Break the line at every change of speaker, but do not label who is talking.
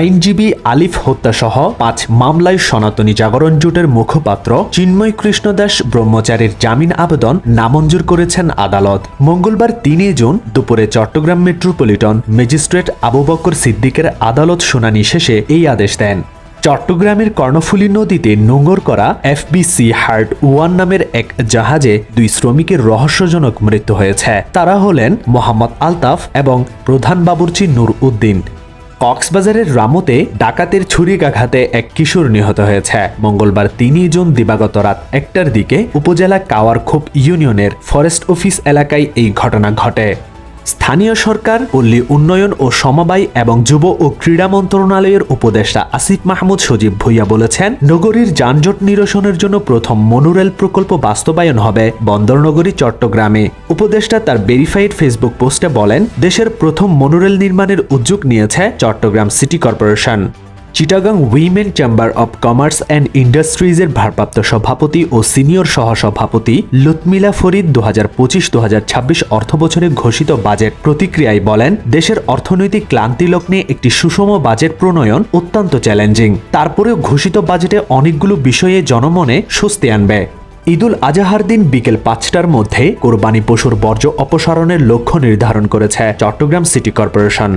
আইনজীবী আলিফ হত্যাসহ পাঁচ মামলায় সনাতনী জাগরণ জোটের মুখপাত্র চিন্ময় কৃষ্ণ দাস ব্রহ্মচারীর জামিন আবেদন নামঞ্জুর করেছেন আদালত। মঙ্গলবার তিনই জুন দুপুরে চট্টগ্রাম মেট্রোপলিটন ম্যাজিস্ট্রেট আবু বকর সিদ্দিকের আদালত শুনানি শেষে এই আদেশ দেন। চট্টগ্রামের কর্ণফুলী নদীতে নোঙর করা এফবিসি হার্ট ওয়ান নামের এক জাহাজে দুই শ্রমিকের রহস্যজনক মৃত্যু হয়েছে। তারা হলেন মোহাম্মদ আলতাফ এবং প্রধান বাবুর্চি নূর উদ্দিন কক্সবাজারের রামতে ডাকাতের ছুরিকাঘাতে এক কিশোর নিহত হয়েছে। মঙ্গলবার তিনই জুন দিবাগত রাত একটার দিকে উপজেলা কাওয়ারখোপ ইউনিয়নের ফরেস্ট অফিস এলাকায় এই ঘটনা ঘটে। স্থানীয় সরকার পল্লী উন্নয়ন ও সমবায় এবং যুব ও ক্রীড়া মন্ত্রণালয়ের উপদেষ্টা আসিফ মাহমুদ সজীব ভুইয়া বলেছেন, নগরীর যানজট নিরসনের জন্য প্রথম মনোরেল প্রকল্প বাস্তবায়ন হবে বন্দরনগরী, চট্টগ্রামে। উপদেষ্টা তার ভেরিফাইড ফেসবুক পোস্টে বলেন, দেশের প্রথম মনোরেল নির্মাণের উদ্যোগ নিয়েছে Chattogram city corporation. Chittagong women chamber of commerce and ইন্ডাস্ট্রিজের ভারপ্রাপ্ত সভাপতি ও সিনিয়র সহসভাপতি লুৎমিলা ফরিদ দু হাজার পঁচিশ দু হাজার ছাব্বিশ অর্থবছরে ঘোষিত বাজেট প্রতিক্রিয়ায় বলেন, দেশের অর্থনৈতিক ক্লান্তি লগ্নে একটি সুষম বাজেট প্রণয়ন অত্যন্ত চ্যালেঞ্জিং। তারপরেও ঘোষিত বাজেটে অনেকগুলো বিষয়ে জনমনে স্বস্তি আনবে। ঈদুল আজাহার দিন বিকেল পাঁচটার মধ্যে কোরবানি পশুর বর্জ্য অপসারণের লক্ষ্য নির্ধারণ করেছে চট্টগ্রাম সিটি কর্পোরেশন।